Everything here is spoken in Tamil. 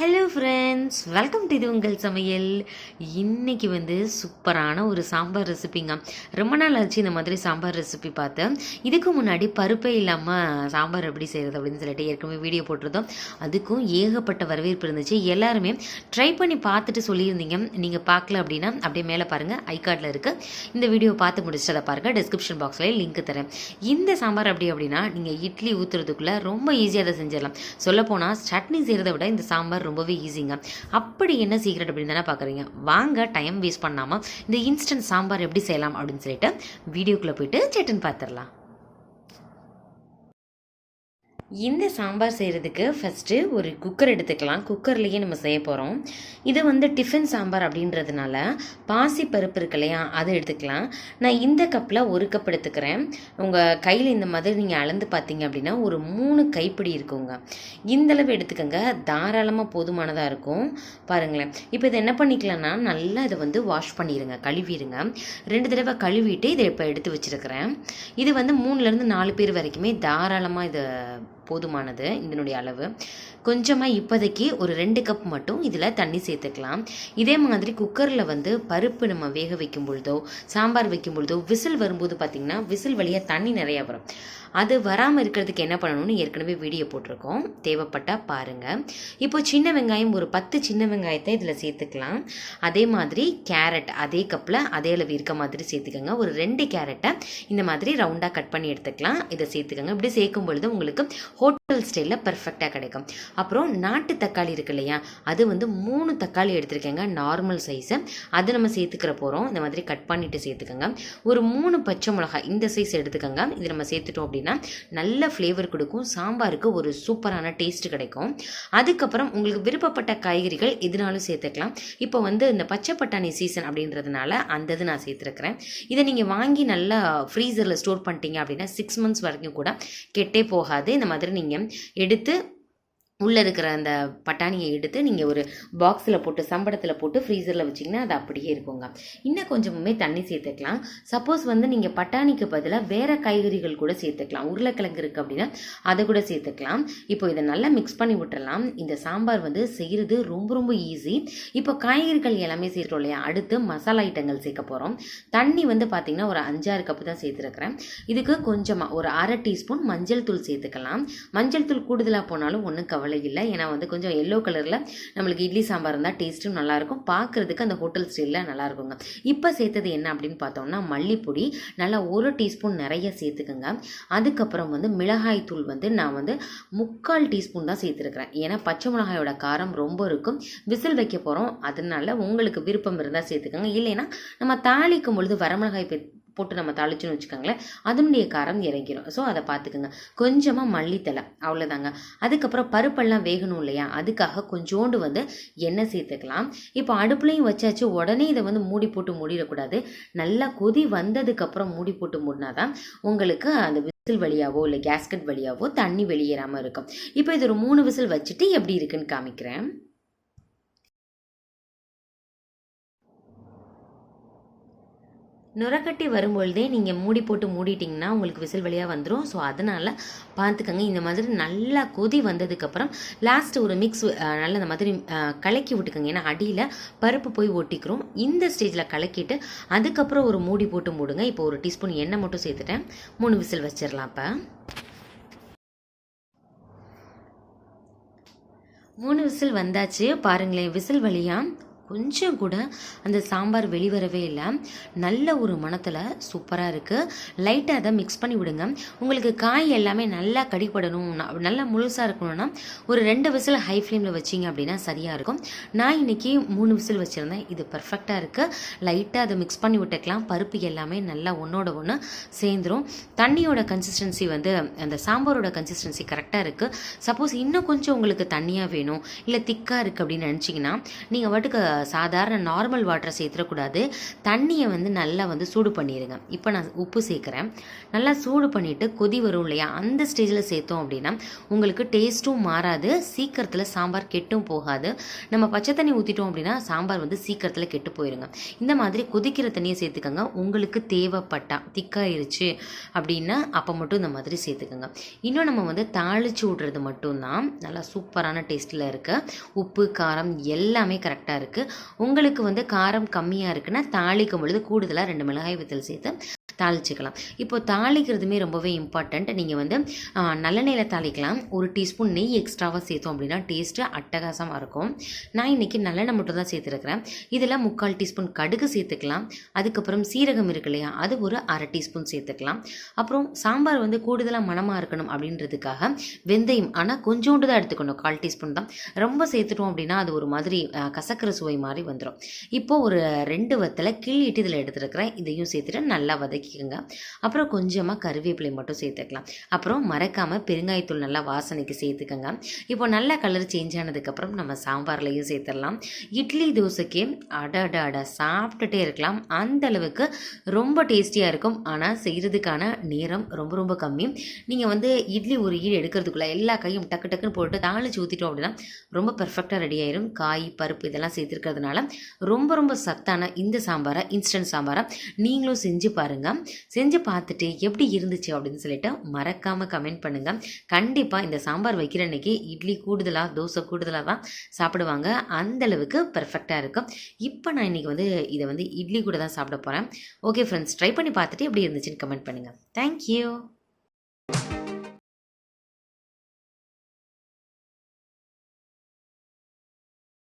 ஹலோ ஃப்ரெண்ட்ஸ் வெல்கம் டு இது உங்கள் சமையல். இன்னைக்கு வந்து சூப்பரான ஒரு சாம்பார் ரெசிபிங்க. ரொம்ப நாள் ஆச்சு இந்த மாதிரி சாம்பார் ரெசிபி பார்த்தேன் இதுக்கு முன்னாடி பருப்பே இல்லாமல் சாம்பார் எப்படி செய்கிறது அப்படின்னு சொல்லிட்டு ஏற்கனவே வீடியோ போட்டிருந்தோம். அதுக்கும் ஏகப்பட்ட வரவேற்பு இருந்துச்சு. எல்லாருமே ட்ரை பண்ணி பார்த்துட்டு சொல்லியிருந்தீங்க. நீங்கள் பார்க்கல அப்படின்னா அப்படியே மேலே பாருங்கள் ஐ கார்டில் இருக்குது இந்த வீடியோ பார்த்து முடிச்சதை பாருங்கள் டிஸ்கிரிப்ஷன் பாக்ஸில் லிங்க் தரேன். இந்த சாம்பார் அப்படி அப்படின்னா நீங்கள் இட்லி ஊற்றுறதுக்குள்ளே ரொம்ப ஈஸியாக அதை செஞ்சிடலாம். சொல்லப்போனால் சட்னி செய்கிறத விட இந்த சாம்பார் ரொம்பவே ஈஸிங்க அப்படி என்ன சீக்ரெட் அப்படின்னு தானே பார்க்குறீங்க வாங்க டைம் வேஸ்ட் பண்ணாமல் இந்த இன்ஸ்டன்ட் சாம்பார் எப்படி செய்யலாம் அப்படின்னு சொல்லிட்டு வீடியோக்குள்ளே போயிட்டு சட்டுன்னு பார்த்துடலாம் இந்த சாம்பார் செய்கிறதுக்கு ஃபஸ்ட்டு ஒரு குக்கர் எடுத்துக்கலாம். குக்கர்லேயே நம்ம செய்ய போகிறோம் இது வந்து டிஃபன் சாம்பார் அப்படின்றதுனால பாசி பருப்பு இருக்கு இல்லையா அதை எடுத்துக்கலாம். நான் இந்த கப்பில் ஒரு கப் எடுத்துக்கிறேன். உங்கள் கையில் இந்த மாதிரி நீங்கள் அளந்து பார்த்தீங்க அப்படின்னா ஒரு மூணு கைப்பிடி இருக்குங்க. இந்தளவு எடுத்துக்கோங்க. தாராளமாக போதுமானதாக இருக்கும். பாருங்களேன். இப்போ இதை என்ன பண்ணிக்கலாம்னா நல்லா இதை வந்து வாஷ் பண்ணிடுங்க கழுவிடுங்க. ரெண்டு தடவை கழுவிட்டு இதை இப்போ எடுத்து வச்சுருக்கிறேன். இது வந்து மூணுலேருந்து நாலு பேர் வரைக்குமே தாராளமாக இதை போதுமானது இதனுடைய அளவு. கொஞ்சமாக இப்போதைக்கு ஒரு ரெண்டு கப் மட்டும் இதில் தண்ணி சேர்த்துக்கலாம். இதே மாதிரி குக்கரில் வந்து பருப்பு நம்ம வேக வைக்கும் பொழுதோ சாம்பார் வைக்கும் பொழுதோ விசில் வரும்போது பார்த்திங்கன்னா விசில் வழியாக தண்ணி நிறையா வரும். அது வராமல் இருக்கிறதுக்கு என்ன பண்ணணும்னு ஏற்கனவே வீடியோ போட்டிருக்கோம். தேவைப்பட்டால் பாருங்கள் இப்போ சின்ன வெங்காயம் ஒரு பத்து சின்ன வெங்காயத்தை இதில் சேர்த்துக்கலாம். அதே மாதிரி கேரட் அதே கப்பில் அதே அளவு இருக்க மாதிரி சேர்த்துக்கோங்க. ஒரு ரெண்டு கேரட்டை இந்த மாதிரி ரவுண்டாக கட் பண்ணி எடுத்துக்கலாம். இதை சேர்த்துக்கோங்க. இப்படி சேர்க்கும் பொழுது உங்களுக்கு ஹோட்டல் ஸ்டைலில் பர்ஃபெக்டாக கிடைக்கும். அப்புறம் நாட்டு தக்காளி இருக்கு இல்லையா? அது வந்து மூணு தக்காளி எடுத்திருக்கேங்க. நார்மல் சைஸை அது நம்ம சேர்த்துக்கிற போகிறோம் இந்த மாதிரி கட் பண்ணிவிட்டு சேர்த்துக்கோங்க. ஒரு மூணு பச்சை மிளகாய் இந்த சைஸ் எடுத்துக்கோங்க. இது நம்ம சேர்த்துட்டோம் அப்படின்னா அப்படின்னா நல்ல ஃப்ளேவர் கொடுக்கும். சாம்பாருக்கு ஒரு சூப்பரான டேஸ்ட் கிடைக்கும். அதுக்கப்புறம் உங்களுக்கு விருப்பப்பட்ட காய்கறிகள் எதுனாலும் சேர்த்துக்கலாம். இப்போ வந்து இந்த பச்சை பட்டாணி சீசன் அப்படின்றதுனால அந்த இது நான் சேர்த்துருக்கிறேன். இதை நீங்கள் வாங்கி நல்லா ஃப்ரீசரில் ஸ்டோர் பண்ணிட்டீங்க அப்படின்னா சிக்ஸ் மந்த்ஸ் வரைக்கும் கூட கெட்டே போகாது. இந்த மாதிரி நீங்கள் எடுத்து உள்ளே இருக்கிற அந்த பட்டாணியை எடுத்து நீங்கள் ஒரு பாக்ஸில் போட்டு சம்படத்தில் போட்டு ஃப்ரீசரில் வச்சிங்கன்னா அது அப்படியே இருக்குங்க. இன்னும் கொஞ்சமுமே தண்ணி சேர்த்துக்கலாம். சப்போஸ் வந்து நீங்கள் பட்டாணிக்கு பதிலாக வேறு காய்கறிகள் கூட சேர்த்துக்கலாம். உருளைக்கிழங்கு இருக்குது அப்படின்னா அதை கூட சேர்த்துக்கலாம். இப்போ இதை நல்லா மிக்ஸ் பண்ணி விட்டுறலாம். இந்த சாம்பார் வந்து செய்கிறது ரொம்ப ரொம்ப ஈஸி இப்போ காய்கறிகள் எல்லாமே சேர்த்துறோம் இல்லையா? அடுத்து மசாலா ஐட்டங்கள் சேர்க்க போகிறோம் தண்ணி வந்து பார்த்திங்கன்னா ஒரு அஞ்சாறு கப்பு தான் சேர்த்துருக்குறேன். இதுக்கு கொஞ்சமாக ஒரு அரை டீஸ்பூன் மஞ்சள் தூள் சேர்த்துக்கலாம். மஞ்சள் தூள் கூடுதலாக போனாலும் ஒன்றும் கவலை இல்லை. ஏன்னா வந்து கொஞ்சம் எல்லோ கலரில் நம்மளுக்கு இட்லி சாம்பார் இருந்தால் டேஸ்ட்டும் நல்லாயிருக்கும் பார்க்குறதுக்கு அந்த ஹோட்டல் ஸ்டைலில் நல்லா இருக்குங்க. இப்போ சேர்த்தது என்ன அப்படின்னு பார்த்தோம்னா மல்லிப்பொடி நல்லா ஒரு டீஸ்பூன் நிறைய சேர்த்துக்குங்க. அதுக்கப்புறம் வந்து மிளகாய் தூள் வந்து நான் வந்து முக்கால் டீஸ்பூன் தான் சேர்த்துருக்குறேன். ஏன்னா பச்சை மிளகாயோட காரம் ரொம்ப இருக்கும். விசில் வைக்க போகிறோம் அதனால உங்களுக்கு விருப்பம் இருந்தால் சேர்த்துக்கோங்க. இல்லைன்னா நம்ம தாளிக்கும் பொழுது வரமிளகாய் போட்டு நம்ம தாளிச்சுன்னு வச்சுக்கோங்களேன். அதனுடைய காரம் இறங்கிடும் ஸோ அதை பார்த்துக்குங்க. கொஞ்சமாக மல்லித்தலை அவ்வளோதாங்க அதுக்கப்புறம் பருப்பெல்லாம் வேகணும் இல்லையா? அதுக்காக கொஞ்சோண்டு வந்து எண்ணெய் சேர்த்துக்கலாம். இப்போ அடுப்புலையும் வச்சாச்சு. உடனே இதை வந்து மூடி போட்டு மூடிடக்கூடாது. நல்லா கொதி வந்ததுக்கப்புறம் மூடி போட்டு மூடினாதான் உங்களுக்கு அந்த விசில் வழியாவோ இல்லை கேஸ்கட் வழியாவோ தண்ணி வெளியேறாமல் இருக்கும். இப்போ இது ஒரு மூணு விசில் வச்சுட்டு எப்படி இருக்குன்னு காமிக்கிறேன். நுரக்கட்டி வரும்பொழுதே நீங்கள் மூடி போட்டு மூடிட்டிங்கன்னா உங்களுக்கு விசில் வழியாக வந்துடும் ஸோ அதனால் பார்த்துக்கங்க இந்த மாதிரி நல்லா கொதி வந்ததுக்கப்புறம் லாஸ்ட் ஒரு மிக்ஸ் நல்லா இந்த மாதிரி கலக்கி விட்டுக்கோங்க. ஏன்னா அடியில் பருப்பு போய் ஒட்டிக்கிறோம். இந்த ஸ்டேஜில் கலக்கிட்டு அதுக்கப்புறம் ஒரு மூடி போட்டு மூடுங்க. இப்போ ஒரு டீஸ்பூன் எண்ணெய் மட்டும் சேர்த்துட்டேன். மூணு விசில் வச்சிடலாம் இப்போ மூணு விசில் வந்தாச்சு. பாருங்களேன் விசில் வழியாக கொஞ்சம் கூட அந்த சாம்பார் வெளிவரவே இல்லை. நல்ல ஒரு மணத்தில் சூப்பராக இருக்குது லைட்டாக அதை மிக்ஸ் பண்ணி விடுங்க. உங்களுக்கு காய் எல்லாமே நல்லா கடிப்படணும் நல்லா முழுசாக இருக்கணும்னா ஒரு ரெண்டு விசில் ஹை ஃப்ளேமில் வச்சிங்க அப்படின்னா சரியாக இருக்கும். நான் இன்னைக்கு மூணு விசில் வச்சுருந்தேன். இது பர்ஃபெக்டாக இருக்குது லைட்டாக அதை மிக்ஸ் பண்ணி விட்டுக்கலாம். பருப்பு எல்லாமே நல்லா ஒன்றோட ஒன்று சேர்ந்துரும். தண்ணியோட கன்சிஸ்டன்சி வந்து அந்த சாம்பாரோட கன்சிஸ்டன்சி கரெக்டாக இருக்குது சப்போஸ் இன்னும் கொஞ்சம் உங்களுக்கு தண்ணியாக வேணும் இல்லை திக்காக இருக்குது அப்படின்னு நினச்சிங்கன்னா நீங்கள் வாட்டுக்கு சாதாரண நார்மல் வாட்டரை சேர்த்துடக்கூடாது தண்ணியை வந்து நல்லா வந்து சூடு பண்ணிடுங்க இப்போ நான் உப்பு சேர்க்குறேன் நல்லா சூடு பண்ணிவிட்டு கொதி வரும் இல்லையா? அந்த ஸ்டேஜில் சேர்த்தோம் அப்படின்னா உங்களுக்கு டேஸ்ட்டும் மாறாது. சீக்கிரத்தில் சாம்பார் கெட்டும் போகாது. நம்ம பச்சை தண்ணி ஊற்றிட்டோம் அப்படின்னா சாம்பார் வந்து சீக்கிரத்தில் கெட்டு போயிருங்க. இந்த மாதிரி கொதிக்கிற தண்ணியை சேர்த்துக்கோங்க உங்களுக்கு தேவைப்பட்டா திக்காயிருச்சு அப்படின்னா அப்போ மட்டும் இந்த மாதிரி சேர்த்துக்கோங்க இன்னும் நம்ம வந்து தாளித்து விட்றது மட்டும்தான். நல்லா சூப்பரான டேஸ்ட்டில் இருக்குது உப்பு காரம் எல்லாமே கரெக்டாக இருக்குது உங்களுக்கு வந்து காரம் கம்மியாக இருக்குன்னா தாளிக்கும் பொழுது கூடுதலாக ரெண்டு மிளகாய் வத்தல் சேர்த்து தாளிச்சிக்கலாம். இப்போ தாளிக்கிறதுமே ரொம்பவே இம்பார்ட்டண்ட் நீங்கள் வந்து நல்லெண்ணெயில் தாளிக்கலாம். ஒரு டீஸ்பூன் நெய் எக்ஸ்ட்ராவாக சேர்த்தோம் அப்படின்னா டேஸ்ட்டு அட்டகாசமாக இருக்கும். நான் இன்றைக்கி நல்லெண்ணெய் மட்டும் தான் சேர்த்துருக்கிறேன். இதில் முக்கால் டீஸ்பூன் கடுகு சேர்த்துக்கலாம். அதுக்கப்புறம் சீரகம் இருக்கு இல்லையா அது ஒரு அரை டீஸ்பூன் சேர்த்துக்கலாம். அப்புறம் சாம்பார் வந்து கூடுதலாக மணமாக இருக்கணும் அப்படின்றதுக்காக வெந்தயம் ஆனால் கொஞ்சோண்டு தான் எடுத்துக்கணும். கால் டீஸ்பூன் தான். ரொம்ப சேர்த்துட்டோம் அப்படின்னா அது ஒரு மாதிரி கசக்கிற சுவை மாதிரி வந்துடும் இப்போ ஒரு ரெண்டு வத்தில் கிள்ளிட்டு இதில் எடுத்துருக்கிறேன். இதையும் சேர்த்துட்டு நல்லா வதக்கி சேர்த்துக்கோங்க அப்புறம் கொஞ்சமாக கருவேப்பிலை மட்டும் சேர்த்துக்கலாம். அப்புறம் மறக்காமல் பெருங்காயத்தூள் நல்லா வாசனைக்கு சேர்த்துக்கோங்க. இப்போ நல்ல கலர் சேஞ்ச் ஆனதுக்கப்புறம் நம்ம சாம்பார்லையும் சேர்த்துடலாம். இட்லி தோசைக்கு அட அட அட சாப்பிட்டுட்டே இருக்கலாம். அந்த அளவுக்கு ரொம்ப டேஸ்டியாக இருக்கும். ஆனால் செய்கிறதுக்கான நேரம் ரொம்ப ரொம்ப கம்மி. நீங்கள் வந்து இட்லி ஒரு ஈடு எடுக்கிறதுக்குள்ளே எல்லா கையும் டக்கு டக்குன்னு போட்டு தாளிச்சு ஊற்றிட்டோம் அப்படின்னா ரொம்ப பெர்ஃபெக்டாக ரெடி ஆயிரும். காய் பருப்பு இதெல்லாம் சேர்த்துருக்கிறதுனால ரொம்ப ரொம்ப சத்தான இந்த சாம்பாரை இன்ஸ்டன்ட் சாம்பாரை நீங்களும் செஞ்சு பாருங்கள் செஞ்சு பார்த்துட்டு எப்படி இருந்துச்சு அப்படின்னு சொல்லிட்டு மறக்காமல் கமெண்ட் பண்ணுங்கள் கண்டிப்பாக இந்த சாம்பார் வைக்கிற அன்னைக்கு இட்லி கூடுதலாக தோசை கூடுதலாக தான் சாப்பிடுவாங்க. அந்த அளவுக்கு பெர்ஃபெக்டாக இருக்கும். இப்போ நான் இன்றைக்கி வந்து இதை வந்து இட்லி கூட தான் சாப்பிட போகிறேன் ஓகே ஃப்ரெண்ட்ஸ் ட்ரை பண்ணி பார்த்துட்டு எப்படி இருந்துச்சுன்னு கமெண்ட் பண்ணுங்கள் தேங்க்யூ